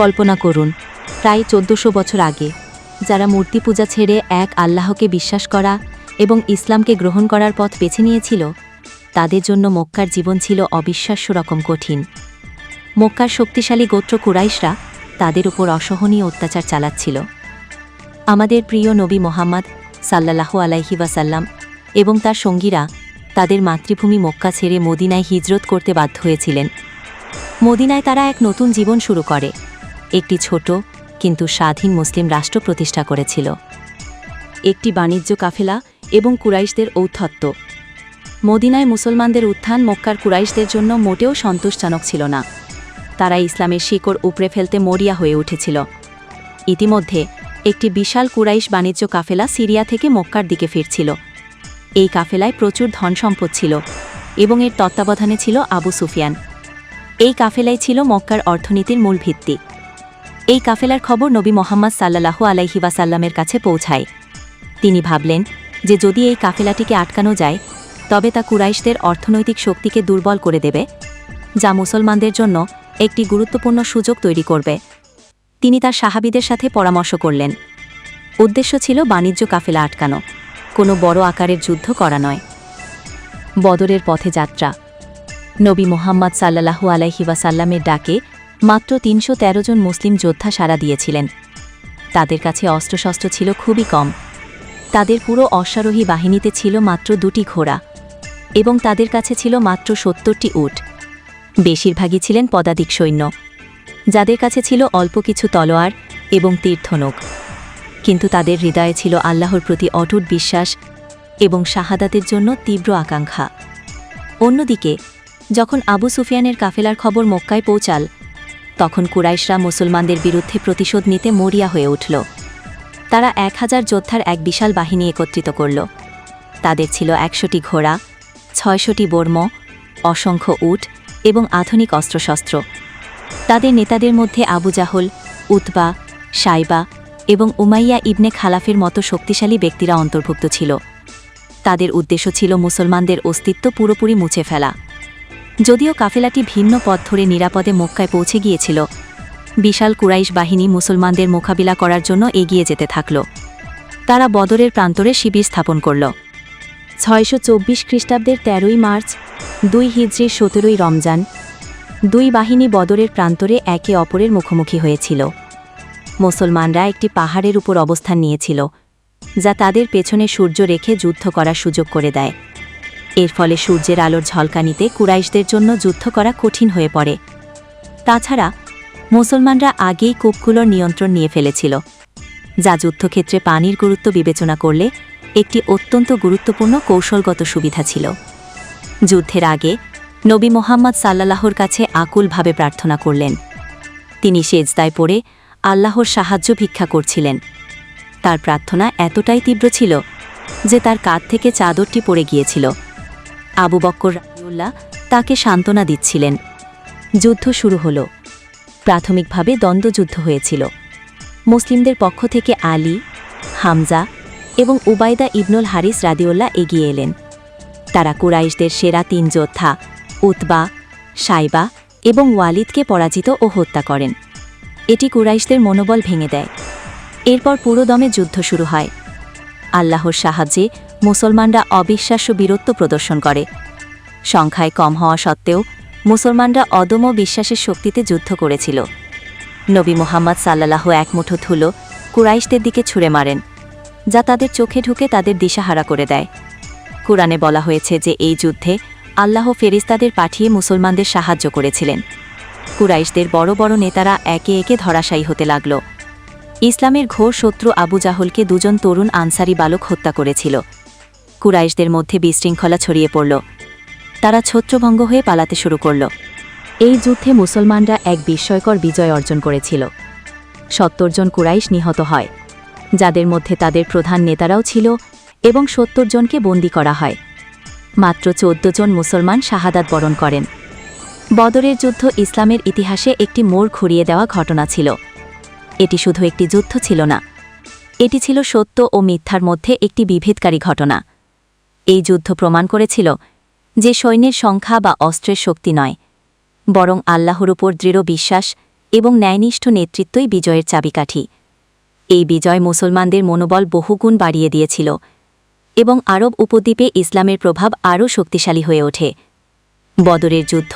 কল্পনা করুন। প্রায় চোদ্দশো বছর আগে, যারা মূর্তি পূজা ছেড়ে এক আল্লাহকে বিশ্বাস করা এবং ইসলামকে গ্রহণ করার পথ বেছে নিয়েছিল, তাদের জন্য মক্কার জীবন ছিল অবিশ্বাস্য রকম কঠিন। মক্কার শক্তিশালী গোত্র কুরাইশরা তাদের উপর অসহনীয় অত্যাচার চালাচ্ছিল। আমাদের প্রিয় নবী মোহাম্মদ সাল্লাল্লাহু আলাইহি ওয়াসাল্লাম এবং তার সঙ্গীরা তাদের মাতৃভূমি মক্কা ছেড়ে মদিনায় হিজরত করতে বাধ্য হয়েছিলেন। মদিনায় তারা এক নতুন জীবন শুরু করে। একটি ছোট, কিন্তু স্বাধীন মুসলিম রাষ্ট্র প্রতিষ্ঠা করেছিল। একটি বাণিজ্য কাফেলা এবং কুরাইশদের ঔদ্ধত্য। মদিনায় মুসলমানদের উত্থান মক্কার কুরাইশদের জন্য মোটেও সন্তোষজনক ছিল না। তারা ইসলামের শিকড় উপড়ে ফেলতে মরিয়া হয়ে উঠেছিল। ইতিমধ্যে একটি বিশাল কুরাইশ বাণিজ্য কাফেলা সিরিয়া থেকে মক্কার দিকে ফিরছিল। এই কাফেলায় প্রচুর ধন সম্পদ ছিল এবং এর তত্ত্বাবধানে ছিল আবু সুফিয়ান। এই কাফেলাই ছিল মক্কার অর্থনীতির মূল ভিত্তি। এই কাফেলার খবর নবী মোহাম্মদ সাল্লাহু আলাইহি ওয়াসাল্লামের কাছে পৌঁছায়। তিনি ভাবলেন যে যদি এই কাফেলাটিকে আটকানো যায়, তবে তা কুরাইশদের অর্থনৈতিক শক্তিকে দুর্বল করে দেবে, যা মুসলমানদের জন্য একটি গুরুত্বপূর্ণ সুযোগ তৈরি করবে। তিনি তার সাহাবিদের সাথে পরামর্শ করলেন। উদ্দেশ্য ছিল বাণিজ্য কাফেলা আটকানো, কোনো বড় আকারের যুদ্ধ করা নয়। বদরের পথে যাত্রা। নবী মোহাম্মদ সাল্লাহু আলাইহি ওয়াসাল্লামের ডাকে মাত্র তিনশো তেরো জন মুসলিম যোদ্ধা সাড়া দিয়েছিলেন। তাদের কাছে অস্ত্রশস্ত্র ছিল খুবই কম। তাদের পুরো অশ্বারোহী বাহিনীতে ছিল মাত্র দুটি ঘোড়া এবং তাদের কাছে ছিল মাত্র সত্তরটি উট। বেশিরভাগই ছিলেন পদাতিক সৈন্য। যাদের কাছে ছিল অল্প কিছু তলোয়ার এবং তীর্থনক। কিন্তু তাদের হৃদয়ে ছিল আল্লাহর প্রতি অটুট বিশ্বাস এবং শাহাদাতের জন্য তীব্র আকাঙ্ক্ষা। অন্যদিকে, যখন আবু সুফিয়ানের কাফেলার খবর মক্কায় পৌঁছাল তখন কুরাইশরা মুসলমানদের বিরুদ্ধে প্রতিশোধ নিতে মরিয়া হয়ে উঠল। তারা এক হাজার যোদ্ধার এক বিশাল বাহিনী একত্রিত করল। তাদের ছিল একশোটি ঘোড়া, ছয়শটি বর্ম, অসংখ্য উট এবং আধুনিক অস্ত্রশস্ত্র। তাদের নেতাদের মধ্যে আবু জাহল, উতবা, সাইবা এবং উমাইয়া ইবনে খালাফের মতো শক্তিশালী ব্যক্তিরা অন্তর্ভুক্ত ছিল। তাদের উদ্দেশ্য ছিল মুসলমানদের অস্তিত্ব পুরোপুরি মুছে ফেলা। যদিও কাফেলাটি ভিন্ন পথ ধরে নিরাপদে মক্কায় পৌঁছে গিয়েছিল। বিশাল কুরাইশ বাহিনী মুসলমানদের মোকাবিলা করার জন্য এগিয়ে যেতে থাকল। তারা বদরের প্রান্তরে শিবির স্থাপন করল। ছয়শো চব্বিশ খ্রিস্টাব্দের তেরোই মার্চ, দুই হিজড়ির সতেরোই রমজান, দুই বাহিনী বদরের প্রান্তরে একে অপরের মুখোমুখি হয়েছিল। মুসলমানরা একটি পাহাড়ের উপর অবস্থান নিয়েছিল, যা তাদের পেছনে সূর্য রেখে যুদ্ধ করার সুযোগ করে দেয়। এর ফলে সূর্যের আলোর ঝলকানিতে কুরাইশদের জন্য যুদ্ধ করা কঠিন হয়ে পড়ে। তাছাড়া, মুসলমানরা আগেই কূপগুলোর নিয়ন্ত্রণ নিয়ে ফেলেছিল, যা যুদ্ধক্ষেত্রে পানির গুরুত্ব বিবেচনা করলে একটি অত্যন্ত গুরুত্বপূর্ণ কৌশলগত সুবিধা ছিল। যুদ্ধের আগে, নবী মোহাম্মদ সাল্লাহর কাছে আকুলভাবে প্রার্থনা করলেন। তিনি সেজদায় পড়ে আল্লাহর সাহায্য ভিক্ষা করছিলেন। তার প্রার্থনা এতটাই তীব্র ছিল যে তার কাঁধ থেকে চাদরটি পড়ে গিয়েছিল। আবু বক্কর রাজিউল্লাহ তাকে সান্ত্বনা দিচ্ছিলেন। যুদ্ধ শুরু হল। প্রাথমিকভাবে দ্বন্দ্বযুদ্ধ হয়েছিল। মুসলিমদের পক্ষ থেকে আলী, হামজা এবং উবায়দা ইবনুল হারিস রাদিউল্লাহ এগিয়ে এলেন। তারা কুরাইশদের সেরা তিন যোদ্ধা, উতবা, সাইবা এবং ওয়ালিদকে পরাজিত ও হত্যা করেন। এটি কুরাইশদের মনোবল ভেঙে দেয়। এরপর পুরোদমে যুদ্ধ শুরু হয়। আল্লাহর সাহায্যে মুসলমানরা অবিশ্বাস্য বীরত্ব প্রদর্শন করে। সংখ্যায় কম হওয়া সত্ত্বেও মুসলমানরা অদম্য বিশ্বাসের শক্তিতে যুদ্ধ করেছিল। নবী মোহাম্মদ সাল্লাহ এক মুঠো ধুলো কুরাইশদের দিকে ছুঁড়ে মারেন, যা তাদের চোখে ঢুকে তাদের দিশাহারা করে দেয়। কোরআনে বলা হয়েছে যে এই যুদ্ধে আল্লাহ ফেরিস্তাদের পাঠিয়ে মুসলমানদের সাহায্য করেছিলেন। কুরাইশদের বড় বড় নেতারা একে একে ধরাশায়ী হতে লাগল। ইসলামের ঘোর শত্রু আবু জাহলকে দুজন তরুণ আনসারি বালক হত্যা করেছিল। কুরাইশদের মধ্যে বিশৃঙ্খলা ছড়িয়ে পড়ল। তারা ছত্রভঙ্গ হয়ে পালাতে শুরু করল। এই যুদ্ধে মুসলমানরা এক বিস্ময়কর বিজয় অর্জন করেছিল। সত্তর জন কুরাইশ নিহত হয়, যাদের মধ্যে তাদের প্রধান নেতারাও ছিল এবং সত্তর জনকে বন্দী করা হয়। মাত্র চোদ্দ জন মুসলমান শাহাদাত বরণ করেন। বদরের যুদ্ধ ইসলামের ইতিহাসে একটি মোড় ঘুরিয়ে দেওয়া ঘটনা ছিল। এটি শুধু একটি যুদ্ধ ছিল না, এটি ছিল সত্য ও মিথ্যার মধ্যে একটি বিভেদকারী ঘটনা। এই যুদ্ধ প্রমাণ করেছিল যে সৈন্যের সংখ্যা বা অস্ত্রের শক্তি নয়, বরং আল্লাহর উপর দৃঢ় বিশ্বাস এবং ন্যায়নিষ্ঠ নেতৃত্বই বিজয়ের চাবিকাঠি। এই বিজয় মুসলমানদের মনোবল বহুগুণ বাড়িয়ে দিয়েছিল এবং আরব উপদ্বীপে ইসলামের প্রভাব আরও শক্তিশালী হয়ে ওঠে। বদরের যুদ্ধ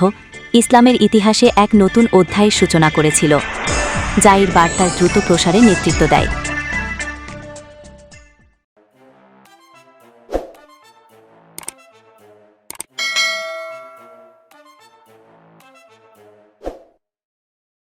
ইসলামের ইতিহাসে এক নতুন অধ্যায়ের সূচনা করেছিল, যা এর বার্তার দ্রুত প্রসারে নেতৃত্ব দেয়।